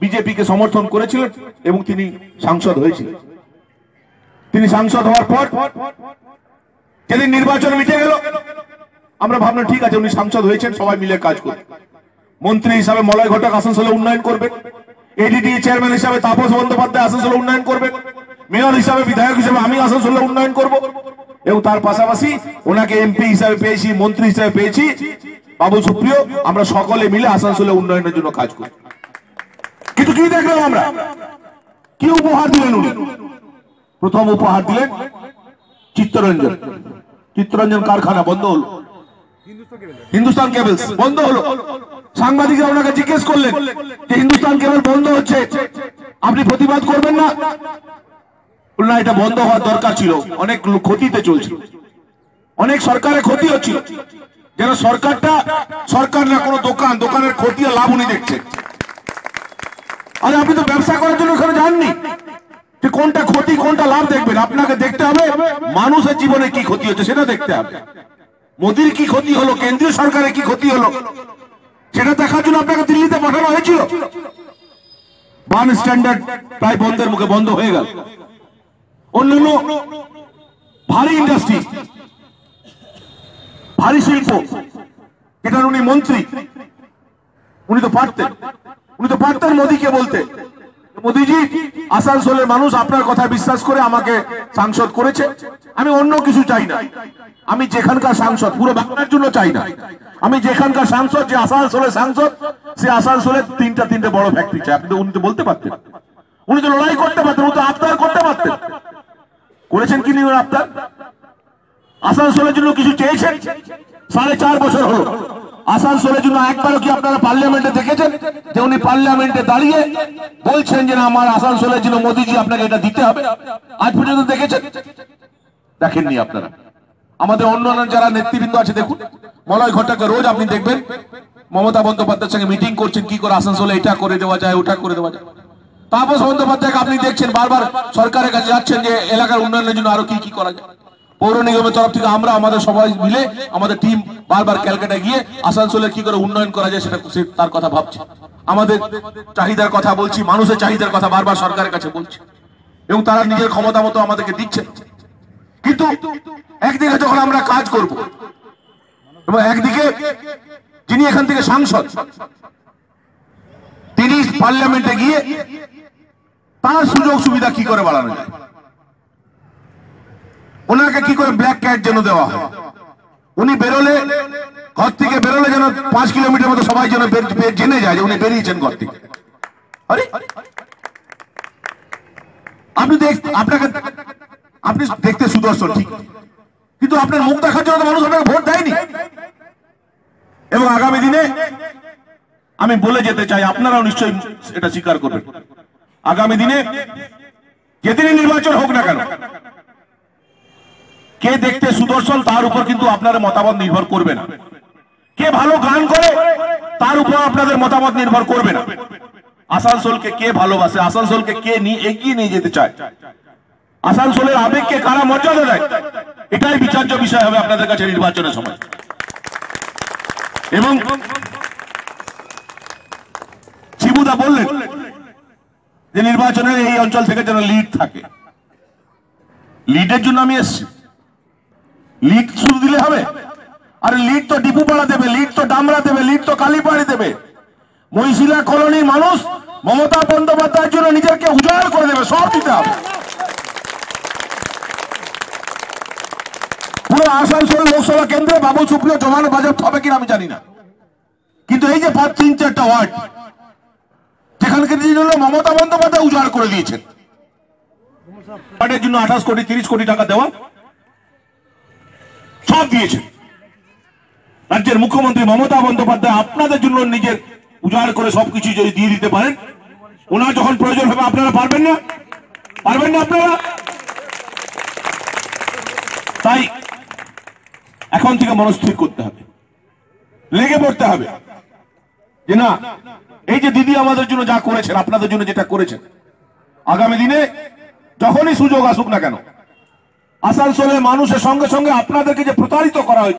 বিজেপিকে সমর্থন করেছিলেন এবং তিনি সাংসদ হয়েছিলেন। তিনি সাংসদ হওয়ার পর যেদিন নির্বাচন মিটে গেল, আমরা ভাবলাম, ঠিক আছে, উনি সাংসদ হয়েছেন, সবাই মিলে কাজ করবে মন্ত্রী হিসাবে মলয় ঘটক আসানসোলে উন্নয়ন করবেন। এডিডি চেয়ারম্যান হিসাবে তাপস বন্দ্যোপাধ্যায় আসানসোলে উন্নয়ন করবেন। মেয়র হিসাবে বিধায়ক হিসাবে আমি আসানসোলে উন্নয়ন করব। এবং তার পাশাপাশি ওনাকে এমপি হিসাবে পেয়েছি, মন্ত্রী হিসাবে পেয়েছি। বাবু সুপ্রিয়, আমরা সকলে মিলে আসানসোলে উন্নয়নের জন্য কাজ করি। কিন্তু কি দেখলাম আমরা? কি উপহার দিলেন উনি? প্রথম উপহার দিলেন চিত্তরঞ্জন। চিত্তরঞ্জন কারখানা, বন্ধ হলো। হিন্দুস্তান কেবলস, বন্ধ হলো। সাংবাদিকরা ওনাকে জিজ্ঞেস করলেন যে, হিন্দুস্তান কেবল বন্ধ হচ্ছে? আপনি প্রতিবাদ করবেন না? না, এটা বন্ধ হওয়ার দরকার ছিল। অনেক ক্ষতিতে চলছিল অনেক সরকারের ক্ষতি হচ্ছিল। যেন সরকারটা সরকার না, কোনো দোকান। দোকানের ক্ষতি আর লাভ উনি দেখছেন। আরে আপনি তো ব্যবসা করার জন্য ওখানে যাননি। যে কোনটা ক্ষতি, কোনটা লাভ দেখবেন। আপনাকে দেখতে হবে মানুষের জীবনে কি ক্ষতি হচ্ছে, সেটা দেখতে হবে। মোদির কি ক্ষতি হলো, কেন্দ্রীয় সরকারের কি ক্ষতি হলো, সেটা দেখার জন্য আপনাকে দিল্লিতে পাঠানো হয়েছিল। বান স্ট্যান্ডার্ড প্রায় বন্ধের মুখে বন্ধ হয়ে গেল। অন্যান্য ভারী ইন্ডাস্ট্রি ভারী শিল্প এটার উনি মন্ত্রী, উনি তো পারতেন। উনি তো পারতেন মোদীকে বলতে। মোদীজি, আসানসোলের মানুষ আপনার কথা বিশ্বাস করে আমাকে সাংসদ করেছে। আমি অন্য কিছু চাই না। আমি যেখানকার সাংসদ, পুরো বাংলার জন্য চাই না। আমি যেখানকার সাংসদ, যে আসানসোলের সাংসদ, সে আসানসোলের তিনটা তিনটে বড় ফ্যাক্টরি চাই। আপনি উনি তো বলতে পারতেন। উনি তো লড়াই করতে পারতেন, উনি তো আবদার করতে পারতেন। করেছেন কি নিয়ে আবদার? আসানসোলের জন্য কিছু চেয়েছেন? সাড়ে চার বছর হলো। আসানসোলের জন্য একবারও কি আপনারা পার্লামেন্টে দেখেছেন? যে উনি পার্লামেন্টে দাঁড়িয়ে বলছেন যে না, আমার আসানসোলের জন্য মোদীজি আপনাকে এটা দিতে হবে। আজ পর্যন্ত দেখেছেন? দেখেননি আপনারা। আমাদের অন্যান্য যারা নেতৃবৃন্দ আছে, দেখুন। মলয় ঘটককে রোজ আপনি দেখবেন। মমতা বন্দ্যোপাধ্যায়ের সঙ্গে মিটিং করছেন, কি করে আসানসোলে এটা করে দেওয়া যায়, ওটা করে দেওয়া যায়। তাপস বন্দ্যোপাধ্যায়কে আপনি দেখছেন বারবার সরকারের কাছে যাচ্ছেন যে এলাকার উন্নয়নের জন্য আরও কি কি করা যায়। পৌর নিগমের তরফ থেকে আমরা আমাদের সবাই মিলে আমাদের টিম বারবার ক্যালকাটা গিয়ে আসানসোলের কি করে উন্নয়ন করা যায় সেটা তার কথা ভাবছি। আমাদের চাহিদার কথা বলছি, মানুষের চাহিদার কথা বারবার সরকারের কাছে বলছি। এবং তারা নিজের ক্ষমতা মতো আমাদেরকে দিচ্ছে। কিন্তু একদিকে যখন আমরা কাজ করব, এবং একদিকে যিনি এখান থেকে সাংসদ, তিনি পার্লামেন্টে গিয়ে তার সুযোগ সুবিধা কি করে বাড়ানো যায়? ওনাকে কি করে ব্ল্যাক ক্যাট যেন দেওয়া উনি বেরোলে, ঘর থেকে বেরোলে যেন পাঁচ কিলোমিটার মতো সবাই যেন জেনে যায় যে উনি বেরিয়েছেন ঘর থেকে। আরে! আপনি দেখ আপনাকে আপনি দেখতে সুদর্শন, ঠিক। কিন্তু আপনার মুখ দেখার জন্য মানুষ আপনাকে ভোট দেয়নি। এবং আগামী দিনে আমি বলে যেতে চাই, আপনারাও নিশ্চয়ই এটা স্বীকার করবেন। আগামী দিনে যেদিনই নির্বাচন হোক না কেন কে দেখতে সুদর্শন, তার উপর কিন্তু আপনাদের মতামত নির্ভর করবে না। কে ভালো গান করে, তার উপর আপনাদের মতামত নির্ভর করবে না। আসানসোলকে কে ভালোবাসে, আসানসোলকে কে নিয়ে এগিয়ে নিয়ে যেতে চায়? আসানসোলের আবেগকে কারা মর্যাদা দেয়? এটাই বিচার্য বিষয় হবে আপনাদের কাছে নির্বাচনের সময়। এবং শিবুদা বললেন যে নির্বাচনের এই অঞ্চল থেকে যেন লিড থাকে। লিডের জন্য আমি এসছি। লিড শুধু দিলে হবে? আর লিড তো ডিপুপাড়া দেবে, লিড তো ডামরা দেবে, লিড তো কালীপাড়ি দেবে। মহিশিলা কলোনির মানুষ মমতা বন্দ্যোপাধ্যায়ের জন্য নিজেকে উজাড় করে দেবে, সব দিতে হবে। পুরো আসানসোল লোকসভা কেন্দ্রে বাবু সুপ্রিয় জমানো বাজেট হবে কিনা আমি জানি না। কিন্তু এই যে পাঁচ, তিন, চারটা ওয়ার্ড, যেখানকে মমতা বন্দ্যোপাধ্যায় উজাড় করে দিয়েছেন। ওয়ার্ডের জন্য আঠাশ কোটি, তিরিশ কোটি টাকা দেওয়া সব দিয়েছেন। রাজ্যের মুখ্যমন্ত্রী মমতা বন্দ্যোপাধ্যায় আপনাদের জন্য নিজের উজাড় করে সবকিছু যদি দিয়ে দিতে পারেন, ওনার যখন প্রয়োজন হবে, আপনারা পারবেন না? পারবেন না আপনারা? তাই এখন থেকে মনস্থির করতে হবে। লেগে পড়তে হবে। যে না, এই যে দিদি আমাদের জন্য যা করেছেন, আপনাদের জন্য যেটা করেছেন, আগামী দিনে যখনই সুযোগ আসুক না কেন আসানসোলের মানুষের সঙ্গে সঙ্গে আপনাদেরকে যে প্রতারিত করা হয়েছে